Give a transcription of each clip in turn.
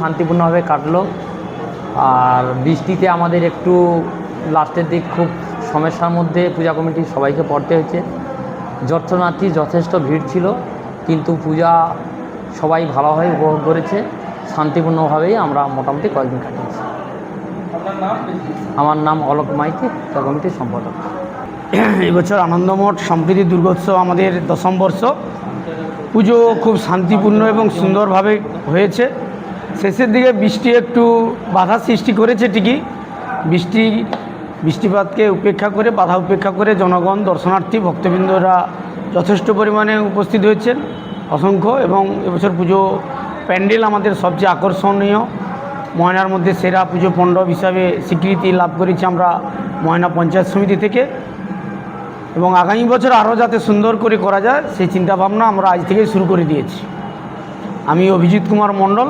শান্তিপূর্ণভাবে কাটলো। আর বৃষ্টিতে আমাদের একটু লাস্টের দিক খুব সমস্যার মধ্যে পূজা কমিটি সবাইকে পড়তে হয়েছে। দর্শনার্থী যথেষ্ট ভিড় ছিল কিন্তু পূজা সবাই ভালোভাবে উপভোগ করেছে। শান্তিপূর্ণভাবেই আমরা মোটামুটি কয়েকদিন কাটিয়েছি। আমার নাম অলোক মাইতি পূজা কমিটির সম্পাদক। এবছর আনন্দমঠ সম্প্রীতি দুর্গোৎসব আমাদের দশম বর্ষ। পুজো খুব শান্তিপূর্ণ এবং সুন্দরভাবে হয়েছে। শেষের দিকে বৃষ্টি একটু বাধা সৃষ্টি করেছে ঠিকই। বৃষ্টি, বৃষ্টিপাতকে উপেক্ষা করে, বাধা উপেক্ষা করে জনগণ, দর্শনার্থী, ভক্তবৃন্দরা যথেষ্ট পরিমাণে উপস্থিত হয়েছেন। অসংখ্য এবং এবছর পুজো প্যান্ডেল আমাদের সবচেয়ে আকর্ষণীয়। ময়নার মধ্যে সেরা পুজো মণ্ডপ হিসাবে স্বীকৃতি লাভ করেছি আমরা ময়না পঞ্চায়েত সমিতি থেকে। এবং আগামী বছর আরও যাতে সুন্দর করে করা যায়, সেই চিন্তাভাবনা আমরা আজ থেকেই শুরু করে দিয়েছি। আমি অভিজিৎ কুমার মণ্ডল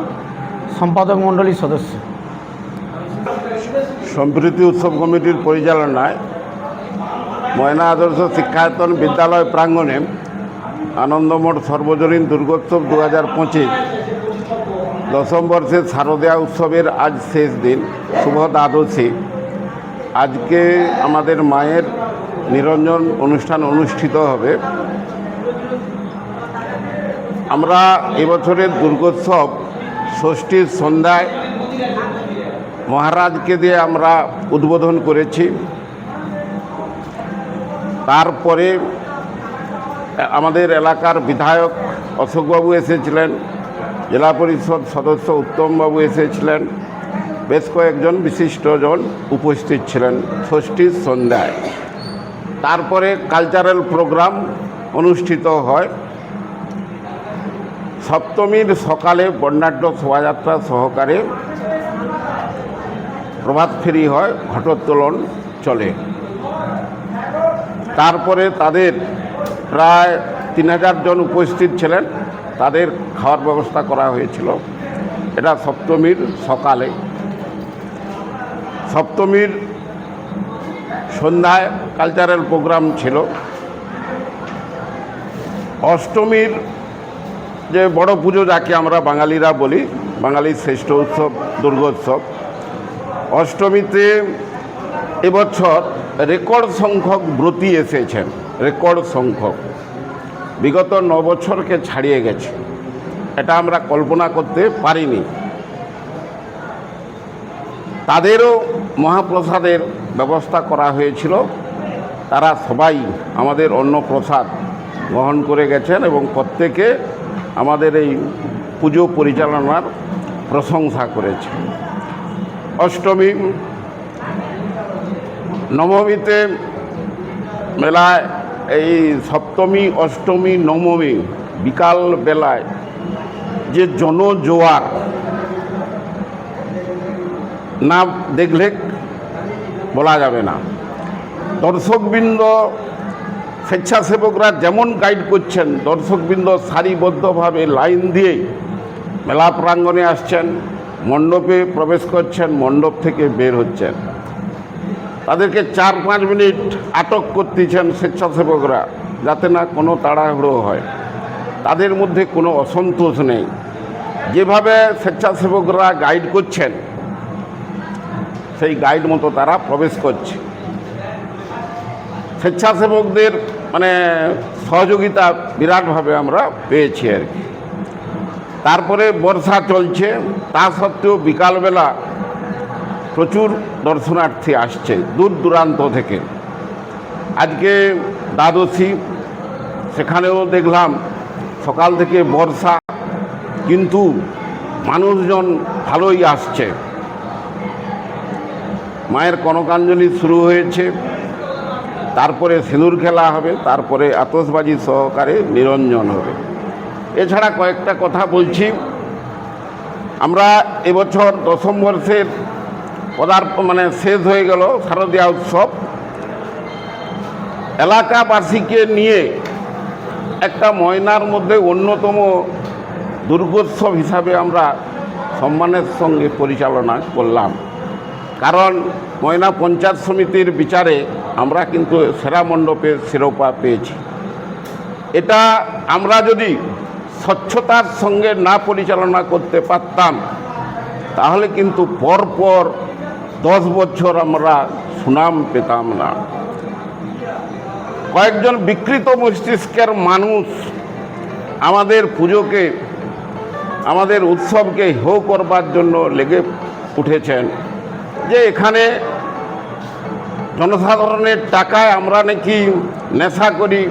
সম্পাদক মণ্ডলীর সদস্য। সম্প্রীতি উৎসব কমিটির পরিচালনায় ময়না আদর্শ শিক্ষায়তন বিদ্যালয় প্রাঙ্গণে আনন্দমঠ সর্বজনীন দুর্গোৎসব দু হাজার পঁচিশ দশম বর্ষের শারদীয়া উৎসবের আজ শেষ দিন। শুভ দ্বাদশী। আজকে আমাদের মায়ের নিরঞ্জন অনুষ্ঠান অনুষ্ঠিত হবে। আমরা এবছরের দুর্গোৎসব ষষ্ঠীর সন্ধ্যায় মহারাজকে দিয়ে আমরা উদ্বোধন করেছি। তারপরে আমাদের এলাকার বিধায়ক অশোকবাবু এসেছিলেন, জেলা পরিষদ সদস্য উত্তমবাবু এসেছিলেন, বেশ কয়েকজন বিশিষ্টজন উপস্থিত ছিলেন ষষ্ঠীর সন্ধ্যায়। তারপরে কালচারাল প্রোগ্রাম অনুষ্ঠিত হয়। সপ্তমীর সকালে বর্ণাঢ্য শোভাযাত্রা সহকারে প্রভাত ফেরি হয়, ঘটোত্তোলন চলে। তারপরে তাদের প্রায় তিন হাজার জন উপস্থিত ছিলেন। তাদের খাওয়ার ব্যবস্থা করা হয়েছিল। এটা সপ্তমীর সকালে। সপ্তমীর সন্ধ্যায় কালচারাল প্রোগ্রাম ছিল। অষ্টমীর যে বড় পুজো যাকে আমরা বাঙালিরা বলি, বাঙালির শ্রেষ্ঠ উৎসব দুর্গোৎসব অষ্টমীতে এবছর রেকর্ড সংখ্যক ব্রতী এসেছেন, রেকর্ড সংখ্যক। বিগত ন বছরকে ছাড়িয়ে গেছে। এটা আমরা কল্পনা করতে পারিনি। তাদেরও মহাপ্রসাদের ব্যবস্থা করা হয়েছিল। তারা সবাই আমাদের অন্ন প্রসাদ গ্রহণ করে গেছেন এবং প্রত্যেকে আমাদের এই পুজো পরিচালনার প্রশংসা করেছে। অষ্টমী, নবমীতে মেলায় এই সপ্তমী, অষ্টমী, নবমী বিকাল বেলায় যে জনজোয়ার, না দেখলে বলা যাবে না। দর্শকবৃন্দ স্বেচ্ছাসেবকরা যেমন গাইড করছেন, দর্শকবৃন্দ সারিবদ্ধভাবে লাইন দিয়ে মেলা প্রাঙ্গণে আসছেন, মণ্ডপে প্রবেশ করছেন, মণ্ডপ থেকে বের হচ্ছেন। তাদেরকে চার পাঁচ মিনিট আটক করতেছেন স্বেচ্ছাসেবকরা, যাতে না কোনো তাড়াহুড়ো হয়। তাদের মধ্যে কোনো অসন্তোষ নেই। যেভাবে স্বেচ্ছাসেবকরা গাইড করছেন, সেই গাইড মতো তারা প্রবেশ করছে। স্বেচ্ছাসেবকদের মানে সহযোগিতা বিরাটভাবে আমরা পেয়েছি আর কি। তারপরে বর্ষা চলছে, তা সত্ত্বেও বিকালবেলা প্রচুর দর্শনার্থী আসছে, দূর দূরান্ত থেকে। আজকে দ্বাদশী, সেখানেও দেখলাম সকাল থেকে বর্ষা, কিন্তু মানুষজন ভালোই আসছে। মায়ের কনকাঞ্জলি শুরু হয়েছে। তারপরে সিঁদুর খেলা হবে, তারপরে আতসবাজি সহকারে নিরঞ্জন হবে। এছাড়া কয়েকটা কথা বলছি। আমরা এবছর দশম বর্ষের পদার্প মানে শেষ হয়ে গেল শারদীয়া উৎসব। এলাকাবাসীকে নিয়ে একটা ময়নার মধ্যে অন্যতম দুর্গোৎসব হিসাবে আমরা সম্মানের সঙ্গে পরিচালনা করলাম। কারণ ময়না পঞ্চায়েত সমিতির বিচারে আমরা কিন্তু সেরা মণ্ডপের শিরোপা পেয়েছি। এটা আমরা যদি স্বচ্ছতার সঙ্গে না পরিচালনা করতে পারতাম, তাহলে কিন্তু পরপর দশ বছর আমরা সুনাম পেতাম না। কয়েকজন বিকৃত মস্তিষ্কের মানুষ আমাদের পুজোকে, আমাদের উৎসবকে হেও করবার জন্য লেগে উঠেছেন যে এখানে জনসাধারণের টাকায় আমরা নাকি নেশা করি,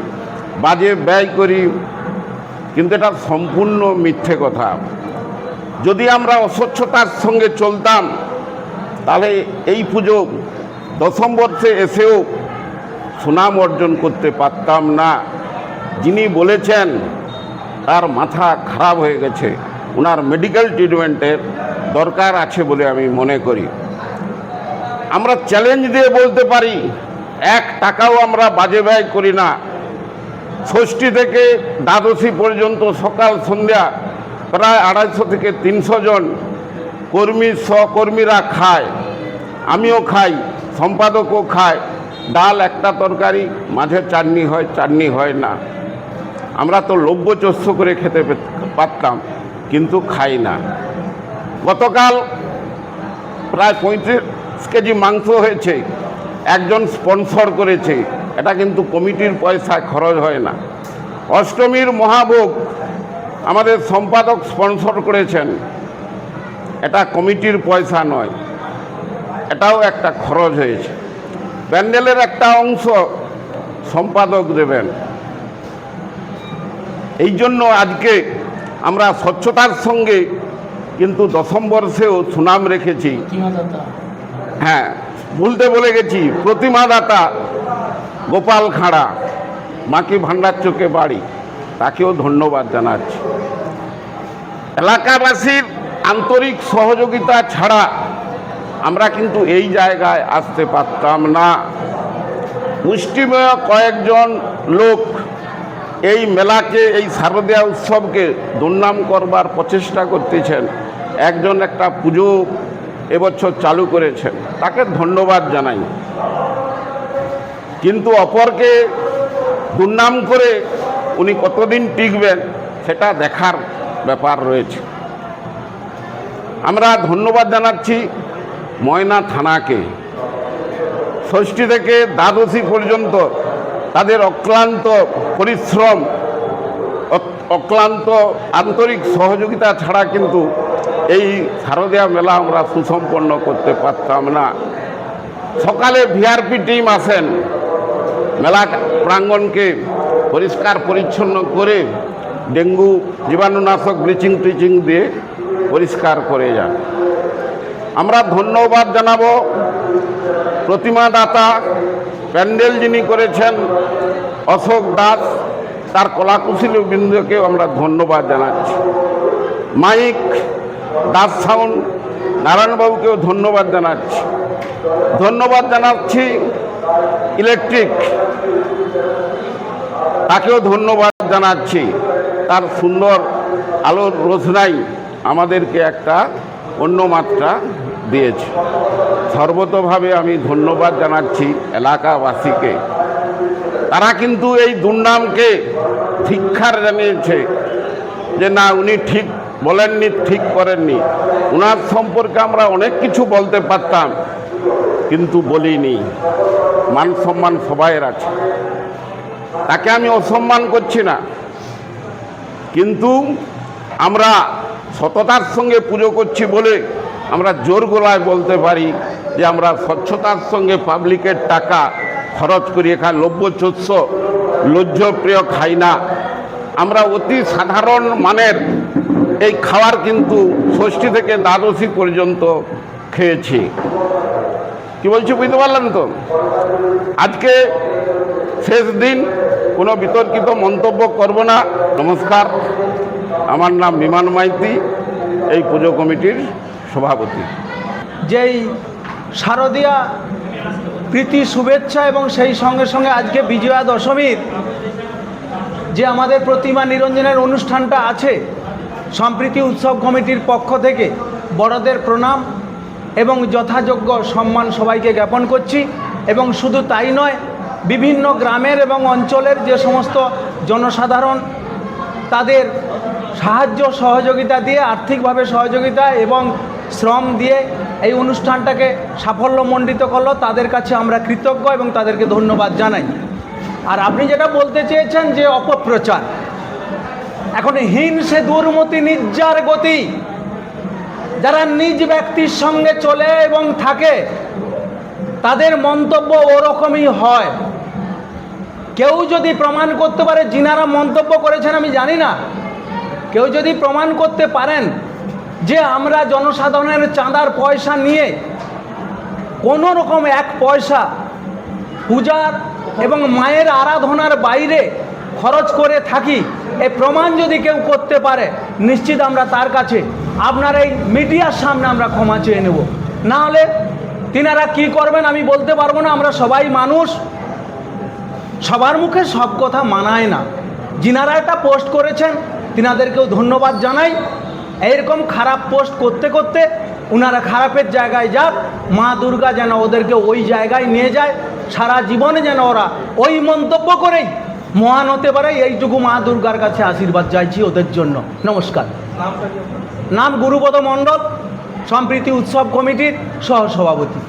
বাজে ব্যয় করি, কিন্তু এটা সম্পূর্ণ মিথ্যে কথা। যদি আমরা অস্বচ্ছতার সঙ্গে চলতাম, তাহলে এই পুজো দশম বর্ষে এসেও সুনাম অর্জন করতে পারতাম না। যিনি বলেছেন, তার মাথা খারাপ হয়ে গেছে। ওনার মেডিকেল ট্রিটমেন্টের দরকার আছে বলে আমি মনে করি। আমরা চ্যালেঞ্জ দিয়ে বলতে পারি, এক টাকাও আমরা বাজে ব্যয় করি না। ষষ্ঠী থেকে দ্বাদশী পর্যন্ত সকাল, সন্ধ্যা প্রায় আড়াইশো থেকে তিনশো জন কর্মী, সহকর্মীরা খায়। আমিও খাই, সম্পাদকও খায়। ডাল একটা তরকারি, মাঝে চাটনি হয় চাটনি হয় না। আমরা তো লভ্যচস্য করে খেতে পারতাম, কিন্তু খাই না। গতকাল প্রায় পঁয়ত্রিশ কেজি মাংস হয়েছে, একজন স্পন্সর করেছে, এটা কিন্তু কমিটির পয়সা, খরচ হয় না। অষ্টমীর মহাভোগ আমাদের সম্পাদক স্পন্সর করেছেন, এটা কমিটির পয়সা নয়, এটাও একটা খরচ হয়েছে। প্যান্ডেলের একটা অংশ সম্পাদক দেবেন। এই জন্য আজকে আমরা স্বচ্ছতার সঙ্গে কিন্তু দশম বর্ষেও সুনাম রেখেছি। হ্যাঁ ভুলতে বলে গেছি, প্রতিমাদাতা গোপাল খাঁড়া, মাকি ভান্ডার চোখে বাড়ি, তাকেও ধন্যবাদ জানাচ্ছি। এলাকাবাসীর আন্তরিক সহযোগিতা ছাড়া আমরা কিন্তু এই জায়গায় আসতে পারতাম না। মুষ্টিমেয় কয়েকজন লোক এই মেলাকে, এই শারদীয়া উৎসবকে দুর্নাম করবার প্রচেষ্টা করতেছেন। একজন একটা পুজো এবছর চালু করেছেন তাকে ধন্যবাদ জানাই। কিন্তু অপরকে দুর্নাম করে উনি কতদিন টিকবেন সেটা দেখার ব্যাপার রয়েছে। আমরা ধন্যবাদ জানাচ্ছি ময়না থানাকে। ষষ্ঠী থেকে দ্বাদশী পর্যন্ত তাদের অক্লান্ত পরিশ্রম অক্লান্ত আন্তরিক সহযোগিতা ছাড়া কিন্তু এই শারদীয়া মেলা আমরা সুসম্পন্ন করতে পারতাম না। সকালে ভিআরপি টিম আসেন। মেলা প্রাঙ্গণকে পরিষ্কার পরিচ্ছন্ন করে ডেঙ্গু জীবাণুনাশক ব্লিচিং টিচিং দিয়ে পরিষ্কার করে যান। আমরা ধন্যবাদ জানাব। প্রতিমা দাতা প্যান্ডেল যিনি করেছেন, অশোক দাস, তার কলাকুশলী বৃন্দকেও আমরা ধন্যবাদ জানাচ্ছি। Mic Das sound. নারায়ণবাবুকেও ধন্যবাদ জানাচ্ছি। ধন্যবাদ জানাচ্ছি ইলেকট্রিক। তাকেও ধন্যবাদ জানাচ্ছি। তার সুন্দর আলোর রোশনাই আমাদেরকে একটা অন্য মাত্রা দিয়েছে। সর্বতভাবে আমি ধন্যবাদ জানাচ্ছি এলাকাবাসীকে। তারা কিন্তু এই দুর্নামকে শিক্ষার জানিয়েছে যে না, উনি ঠিক বলেননি, ঠিক করেননি। ওনার সম্পর্কে আমরা অনেক কিছু বলতে পারতাম, কিন্তু বলিনি। মান সম্মান সবাইয়ের আছে। তাকে আমি অসম্মান করছি না। কিন্তু আমরা সততার সঙ্গে পুজো করছি বলে আমরা জোর গলায় বলতে পারি যে আমরা স্বচ্ছতার সঙ্গে পাবলিকের টাকা খরচ করি। এখানে লভ্যচস্য লজ্জপ্রিয় খাই না। আমরা অতি সাধারণ মানের এই খাবার কিন্তু ষষ্ঠী থেকে দ্বাদশী পর্যন্ত খেয়েছি। কি বলছি বুঝতে পারলেন তো? আজকে শেষ দিন, কোনো বিতর্কিত মন্তব্য করব না। নমস্কার, আমার নাম বিমান মাইতি, এই পুজো কমিটির সভাপতি। যেই শারদীয়া প্রীতি শুভেচ্ছা এবং সেই সঙ্গে সঙ্গে আজকে বিজয়া দশমীর যে আমাদের প্রতিমা নিরঞ্জনের অনুষ্ঠানটা আছে সম্প্রীতি উৎসব কমিটির পক্ষ থেকে বড়দের প্রণাম এবং যথাযোগ্য সম্মান সবাইকে জ্ঞাপন করছি এবং শুধু তাই নয়, বিভিন্ন গ্রামের এবং অঞ্চলের যে সমস্ত জনসাধারণ তাদের সাহায্য সহযোগিতা দিয়ে, আর্থিকভাবে সহযোগিতা এবং শ্রম দিয়ে এই অনুষ্ঠানটাকে সাফল্যমণ্ডিত করল, তাদের কাছে আমরা কৃতজ্ঞ এবং তাদেরকে ধন্যবাদ জানাই। আর আপনি যেটা বলতে চেয়েছেন যে অপপ্রচার এখন হিংসে দুর্মতি নির্যার গতি। যারা নিজ ব্যক্তির সঙ্গে চলে এবং থাকে, তাদের মন্তব্য ওরকমই হয়। কেউ যদি প্রমাণ করতে পারে, যিনারা মন্তব্য করেছেন, আমি জানি না। কেউ যদি প্রমাণ করতে পারেন যে আমরা জনসাধারণের চাঁদার পয়সা নিয়ে কোনো রকম এক পয়সা পূজার এবং মায়ের আরাধনার বাইরে খরচ করে থাকি এই প্রমাণ যদি কেউ করতে পারে, নিশ্চিত আমরা তার কাছে, আপনার এই মিডিয়ার সামনে আমরা ক্ষমা চেয়ে নেব। না হলে তিনারা কি করবেন আমি বলতে পারব না, আমরা সবাই মানুষ। সবার মুখে সব কথা মানায় না। যিনারা এটা পোস্ট করেছেন, তিনাদেরকেও ধন্যবাদ জানাই। এইরকম খারাপ পোস্ট করতে করতে ওনারা খারাপের জায়গায় যাক, মা দুর্গা যেন ওদেরকে ওই জায়গায় নিয়ে যায়, সারা জীবনে যেন ওরা ওই মন্তব্য করেই মহান হতে পারে এইটুকু মা দুর্গার কাছে আশীর্বাদ চাইছি ওদের জন্য। নমস্কার। নাম গুরুপদ মণ্ডল সম্প্রীতি উৎসব কমিটির সহসভাপতি।